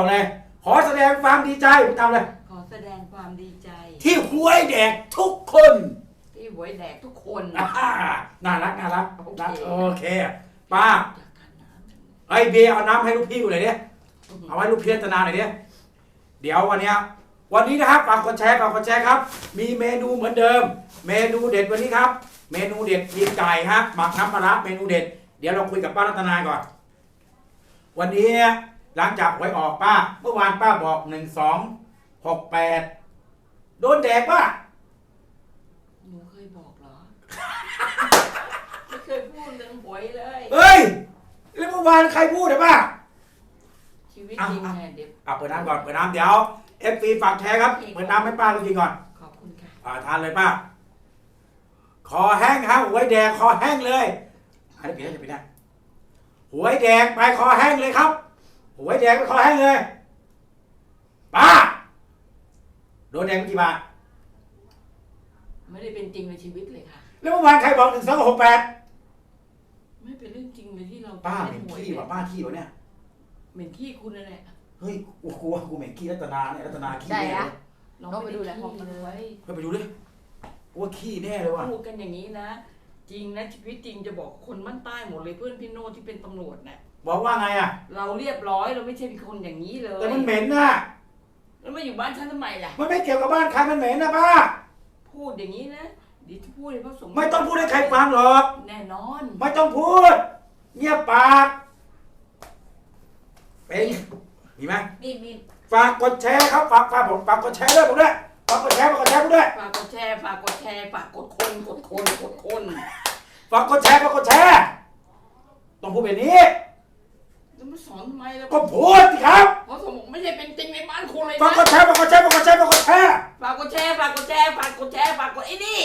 บอกเลย ขอแสดงความดีใจพูดตามเลยขอแสดงความดีใจ ที่หวยแดกทุกคนที่หวยแดกทุกคนอ่าน่ารักน่ารักโอเคนะโอเคป้าอยากทานน้ำไอ้เบียร์เอาน้ำให้ลูกพี่กูหน่อยดิเอาไว้ลูกพี่รัตนาหน่อยดิเดี๋ยววันเนี้ยวันนี้นะครับฝากกดแชร์ฝากกดแชร์ครับ มีเมนูเหมือนเดิม เมนูเด็ดวันนี้ครับ เมนูเด็ดทีมไก่ฮะหมักน้ำปลาร้าเมนูเด็ด เดี๋ยวเราคุยกับป้ารัตนาก่อน วันนี้ หลังจากหวยออกป้า เมื่อวานป้าบอกหนึ่งสองหกแปดโดนแดกป้าหนูเคยบอกเหรอ ไม่เคยพูดเรื่องหวยเลยเฮ้ย แล้วเมื่อวานใครพูดอะป้า ชีวิตจริงเนี่ยเดี๋ยวอะเปิดน้ำก่อนเปิดน้ำเดี๋ยวเอฟซีฝากแชร์ครับเปิดน้ำให้ป้าเรากินก่อนขอบคุณค่ะ อ่าทานเลยป้าคอแห้งครับหวยแดงคอแห้งเลยอันนี้ปิดได้จะปิดได้หวยแดงไปคอแห้งเลยครับ หวยแดงไปคอแห้งเลยป้าโดนแดงไปกี่บาทไม่ได้เป็นจริงในชีวิตเลยค่ะ แล้วเมื่อวานใครบอกหนึ่งสองหกแปดไม่เป็นเรื่องจริงเลยที่เราป้าเล่เหม็นหวยขี้ว่ะป้าขี้วะเนี่ยเหม็นขี้คุณนั่นแหละเฮ้ยกูกลัวกูเหม็นขี้รัตนาเนี่ยรัตนาขี้ได้แน่อะเลยเราเราไปไม่ดูดูแลแลห้องมันเลยเฮ้ยไปดูดิกูว่าขี้แน่เลยว่ะพูดกันอย่างนี้นะ จริงนะชีวิตจริงจะบอกคนมั่นใต้หมดเลยเพื่อนพี่โน้ตที่เป็นตำรวจน่ะ บอกว่าไงอะ เราเรียบร้อยเราไม่ใช่เป็นคนอย่างนี้เลยแต่มันเหม็นน่ะ แล้วมาอยู่บ้านฉันทำไมล่ะ มันไม่เกี่ยวกับบ้านใครมันเหม็นนะป้า พูดอย่างนี้นะเดียวจะพูดให้พระสงฆ์ไม่ต้องพูดให้ใครฟังหรอก แน่นอนไม่ต้องพูด เงียบปาก เป็นมีไหมนี่มีฝากกดแชร์ครับฝากฝากผมฝากกดแชร์ด้วยผมด้วยฝากกดแชร์ฝากกดแชร์ผมด้วยฝากกดแชร์ฝากกดแชร์ฝากกดคนกดคนกดคน ฝากกดแชร์ฝากกดแชร์ต้องพูดแบบนี้ จะมาสอนทำไมล่ะก็พูดสิครับพระสงฆ์ไม่ใช่เป็นจริงในบ้านคุณเลยฝากนะกดแชร์ฝากกดแชร์ฝากกดแชร์ฝากกดแชร์ฝากกดแชร์ฝากกดแชร์ฝากกดแชร์ฝากกดไอ้นี่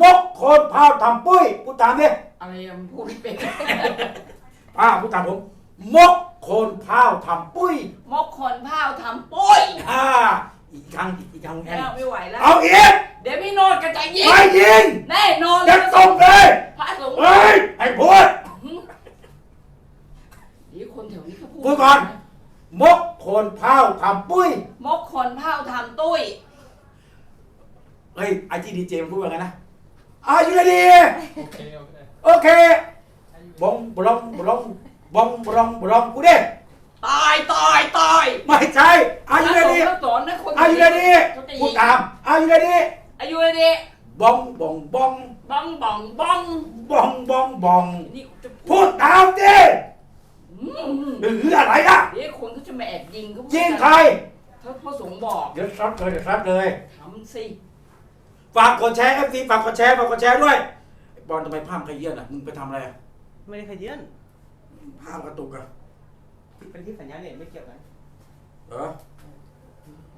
มกโคนพาวทำปุ้ยพูดตามดิอะไรอะมันพูดไม่เป็น ป้าพูดตามผมมกโคนพาวทำปุ้ยมกคนพาวทำปุ้ยอ่าอีกครั้งอีกอีกครั้งแอนแล้วไม่ไหวแล้ว เอาอีกเดี๋ยวพี่โนดกระจายยิงไม่ยิงแน่นอนยัดตรงเลยพระสงฆ์เฮ้ยให้พูดเดี๋ยว คนแถวนี้เขาพูดพูดก่อนมกโคนพาวทำปุ้ย มกคนพาวทำตุ้ย เฮ้ยไอจีดีเจมันพูดว่าไงนะอายุดี Okay, okay. โอเคบองบลองบลองบองบลองบลองกูดิตายตายตายไม่ใช่อายุพระสงดีฆ์เขาสอนนะคนอายุดีเขาจะพูยิดงตามอายุดีอายุดีบองบองบองบ้องบ้องบ้องบองบองบอง นี่จะพูดตามดิอืม หรืออะไรอะเดี๋ยวคนเขาจะมาแอบยิงเขายิงใครถ้าพระสงฆ์บอกเดี๋ยวซับเลยเดี๋ยวซับเลยทำสิฝากกดแชร์เอฟซีฝากกดแชร์ฝากกดแชร์ด้วยไอ้บอลทำไมภาพขยื่นอะมึงไปทำอะไรอะไม่ได้ขยื่นภาพกระตุกอะเป็นที่สัญญาณเน็ตไม่เกี่ยวกันเหรอ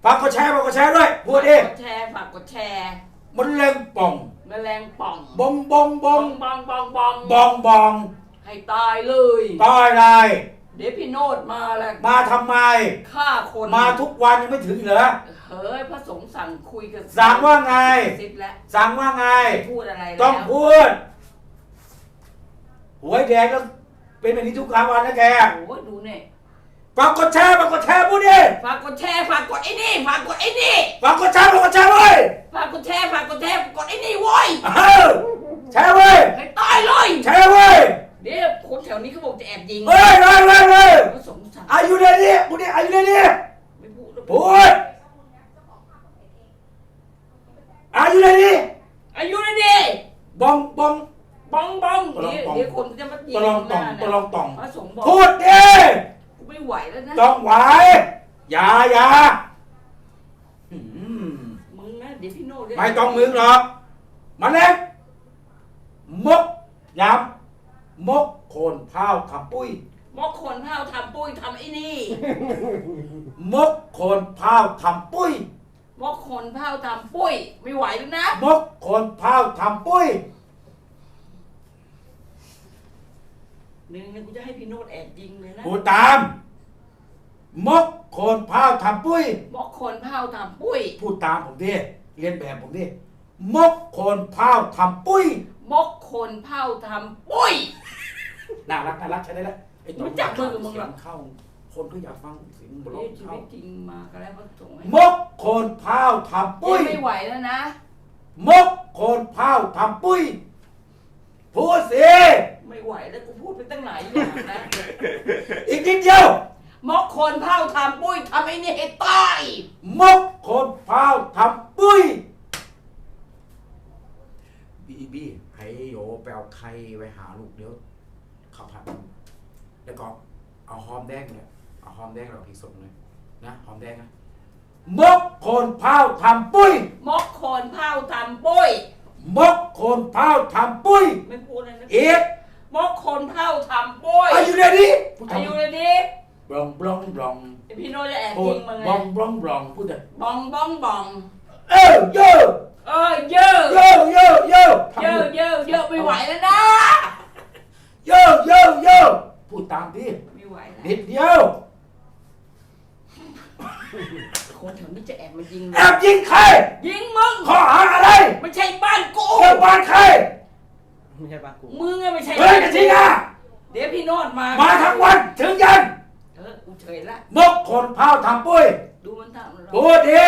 ฝากกดแชร์ฝากกดแชร์ด้วยพูดดิฝากกดแชร์ฝากกดแชร์มันเล่งป่องแมลงป่องบองบองบองบ้องบ้องบ้องบองบอง ให้ตายเลย ตายเลยเดี๋ยวพี่โนดมาแล้วมาทำไม ฆ่าคนมาทุกวันยังไม่ถึงเหรอ เฮ้ยพระสงฆ์สั่งคุยกันสั่งว่าไงสิบแล้วสั่งว่าไง ไม่พูดอะไรแล้วต้องพูดหวยแดงแล้วเป็นแบบนี้ทุกครั้งวันนะแกโอ้ยดูเนี่ยฝากกดแชร์ฝากกดแชร์พูดดิฝากกดแชร์ฝากกดไอ้นี่ฝากกดไอ้นี่ฝากกดแชร์ฝากกดแชร์เว้ยฝากกดแชร์ฝากกดแชร์กดไอ้นี่โว้ยเอ้าแชร์เว้ยให้ตายเลย แชร์เว้ย เดี๋ยวคนแถวนี้เขาบอกจะแอบยิงเฮ้ยเฮ้ยเฮ้ยเฮ้ยพระสงฆ์สั่งอายุเดนี่พูดดิอายุเดนี่ไม่พูดแล้วพูดอายุเดนี่อายุนะดิบองบองบ้องบ้องตะลองเดี๋ยวตองเดี๋ยวคนจะมายิงตะลองต่องหน้าตะลองต่องพระสงฆ์บอกพูดดิกูไม่ไหวแล้วนะต้องไหวอย่าอย่าอืมมึงนะเดี๋ยวพี่โน่เรียกไม่ต้องมึงหรอกมาเล็กมกย้ำม กโคนพร้าวทำปุ้ยมอกคนเผาทำปุ้ยทำไอ้นี่ มกโคนพร้าวทำปุ้ยมอกคนเผาทำปุ้ย ไม่ไหวแล้วนะ มกโคนพร้าวทำปุ้ยหนึ่งเนี่ยกูจะให้พี่โนดแอบยิงเลยนะพูดตาม มกโคนพร้าวทำปุ้ยมอกคนเผาทำปุ้ย พูดตามผมดิเรียนแบบผมดิมกโคนพร้าวทำปุ้ย มอกคนเผาทำปุ้ย น่ารักน่ารักใช่ได้แล้วไอ้ตัวรู้จักมือกับมึงเหรอ เสียเข้า คนก็อยากฟังเสียงบล็อนี่กชีเขาวิตจริงมาก็แล้วก็ส่งให้มกโคนพร้าวทำปุ้ยเจ๊ไม่ไหวแล้วนะ มกโคนพร้าวทำปุ้ยพูดสิไม่ไหวแล้วกูพูดไปตั้งหลายอย่างนะ อีกนิดเดียวมอกโคนเผาทำปุ้ยทำไอ้นี่ให้ตาย มกโคนพร้าวทำปุ้ยบีบีให้โย ไปเอาไข่ไว้หาลูกเดี๋ยวข้าวผัดแล้วก็เอาหอมแดงเลยเอาหอมแดงเราพริกสดเลยนะหอมแดงนะมกโคนพร้าวทำปุ้ยมอกโคนเผาทำปุ้ย มกโคนพร้าวทำปุ้ยไม่พูดเลยนะอีกมอกโคนเผาทำปุ้ยอายุเรดี้อายุเลยดิบลองบลองบลองไอ้พี่โนจะแอบพูยิดงมึงบไงลองบลองบลองพูดเลยบองบองบอง เออเยอะเออเยอะเยอะเยอะเยอะเยอะเยอะเยอะไม่ไหวแล้วนะ เยอะเยอะเยอะพูดตามพี่ไม่ไหวแล้วนิดเดียวคนแถวนี้จะแอบมายิงเลแอยบยิงใคร ยิงมึงข้อหาอะไร ไม่ใช่บ้านกูเจ้าบ้านใคร ไม่ใช่บ้านกู มึงอะไม่ใช่เฮ้ยกระชิงอะเดี๋ยวพี่โนดมามา มาทั้งวันถึงยัน เออ กูเฉยละมกโคนพร้าวทำปุ้ย ดูมันทำเราพูดดี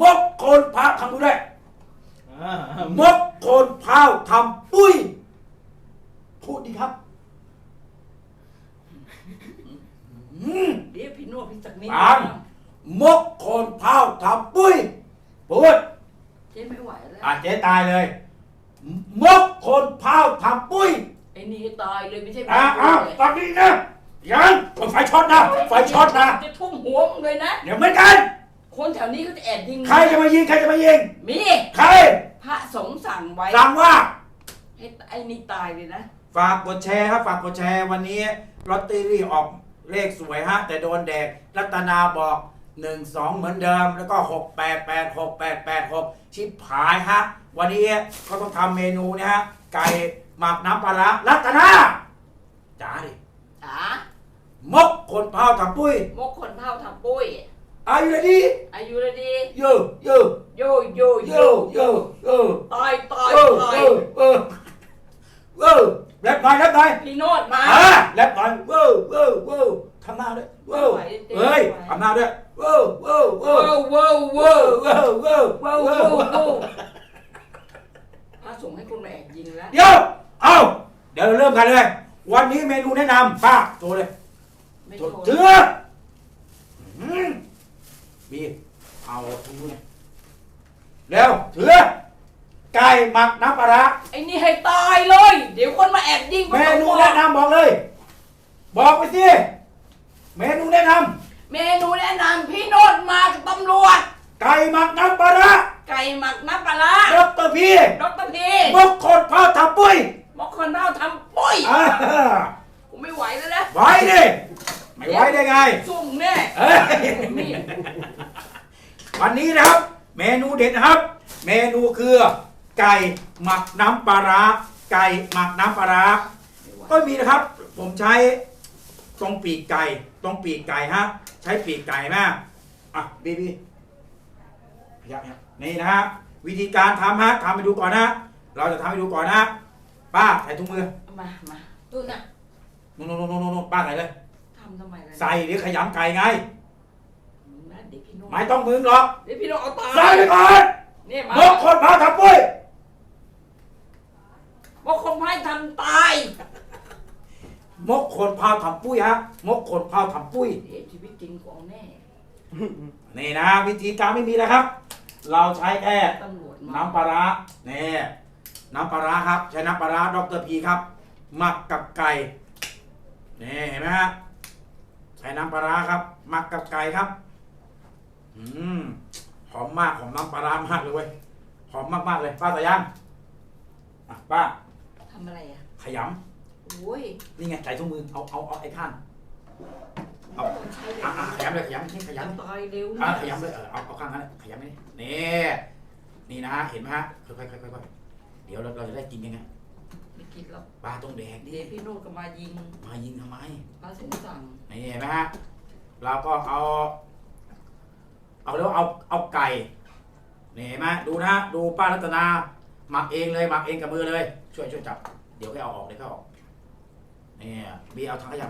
มกโคนพร้าวทำดูด้วยอ่ามกโคนพร้าวทำปุ้ยพูดดีครับอืมเดี๋ยวพี่โนดพี่สักนิดปังมกโคนพร้าวทำปุ้ยพูดเจ๊ไม่ไหวแล้วอะเจ๊ตายเลย มกโคนพร้าวทำปุ้ยไอ้นี่ตายเลยไม่ใช่อะบ้านกูอะเลยตอนนี้นะยังไฟช็อตนะไฟช็อตนะจะทุ่มหัวมึงเลยนะเดี๋ยวเหมือนกัน คนแถวนี้เขาจะแอบยิงใครจะมายิงใครจะมายิง มีใคร พระสงฆ์สั่งไว้สั่งว่า ให้ไอ้นี่ตายเลยนะ ฝากกดแชร์ครับฝากกดแชร์วันนี้ลอตเตอรี่ออกเลขสวยฮะ แต่โดนแดกรัตนาบอก 1 2 เหมือนเดิม แล้วก็ 6 8 8 6 8 8 6 ชิบหายฮะ วันนี้ก็ต้องทำเมนูนะฮะ ไก่หมักน้ำปลาร้ารัตนาจ๋าดิจ๋ามกคนเผาทำปุ้ย มกคนเผาทำปุ้ย อายุเลยดีอายุเลยดีเยอะเยอะโยโยเยโยอะเยอะเยอะตายตายเออตาเอยอเออเออแรปหน่อยแรปหน่อยพี่โนดมา อ่าแรปหน่อยเว้อเว้อเว้อทำหน้าด้วยเว้อไม่ไหวเจ๊เฮ้ยไม่ไหวทำหน้าด้วยเว้อเว้อเว้อเว้าวว้าวเว้อว้าวเว้อเว้อว้าวเว้อว้าวว้าวพระสงฆ์ให้คนมาแอบยิงแล้ว เดี๋ยวเอาเดี๋ยวเราเริ่มกันเลย วันนี้เมนูแนะนำป้าโชว์เลยไม่โชโทว์ษเถืออืม บีเอาทุกเลยเร็วเถือ ไก่หมักน้ำปลาร้าไอ้นี่ให้ตายเลย เดี๋ยวคนมาแอบยิงเมนูแนะนำบอกเลย บอกไปสิ เมนูแนะนเมนูแนะนำพี่โนดมากับตำรวจำไก่หมักน้ำปลาร้าไก่หมักน้ำปลาร้าดอกเตอรพี่ดอกเตอรพีมกคนพาทำปุ้ยมอกคนเท่าทำปุ้ยอ่ากูไม่ไหวแล้วนะไหวดิไม่ไหวได้ไงซุ่มแน่เอ้ย นี่ วันนี้นะครับ เมนูเด็ดนะครับ เมนูคือไก่หมักน้ำปลาร้าไก่หมักน้ำปลาร้าก็มีนะครับ ผมใช้ตรงปีกไก่ตรงปีกไก่ฮะใช้ปีกไก่มากอะบีบีพยับยับนี่นะฮะวิธีการทำฮะทำให้ดูก่อนนะเราจะทำให้ดูก่อนนะป้าใส่ถุงมือมามาดูนะนู่นนู่นนู่นนู่นป้าใส่เลยทำทำไมล่ะใส่หรือขยำไก่ไง นะเดี๋ยวพี่โนด ไม่ต้องมึงหรอกเดี๋ยวพี่โนดเอาตายใส่ไปก่อนเนี่ยมามกคนพาทำปุ้ยมอกคนไพ่ทำตายมกคนพาทำปุ้ยฮะมกคนพาทำปุ้ยเดี๋ยวชีวิตจริงกูเอาแน่นี่นะ วิธีการไม่มีแล้วครับ เราใช้แค่ตำรวจมาน้ำปลาร้านี่น้ำปลาร้าครับ ใช้น้ำปลาร้าดรพีครับหมักกับไก่นี่เห็นไหมฮะใช้น้ำปลาร้าครับหมักกับไก่ครับ อืมหอมมากหอมน้ำปลาร้ามากเลยเว้ยหอมมากๆเลย ป้าสายันอะป้าทำอะไรอะขยโอ้ยำนี่ไงใส่ถุงมือเอาเอาเอาไอ้ข้างเอาต้องใช้เลยอะอะขยำเลยขยำนี่ขยำ ตายเร็วอะนะขยำเลยเออเอาเอาข้างนั้นเลยขยำนี่นี่นี่นะฮะเห็นไหมฮะค่อยๆค่อยๆค่อยๆเดี๋ยวเราเราจะได้กินยังไงไม่กินหรอกปลาต้องแดกดิเดี๋ยวพี่โนดก็มายิงมายิงทำไมพระสงฆ์สั่งนี่เห็นไหมฮะเราก็เอา เอาแล้วเอาเอาไก่นี่เห็นไหมดูนะฮะดูป้ารัตนาหมักเองเลยหมักเองกับมือเลย ช่วยช่วยจับ เดี๋ยวให้เอาออกเดี๋ยวให้เอาออกนี่ยบีเอาถังขยะ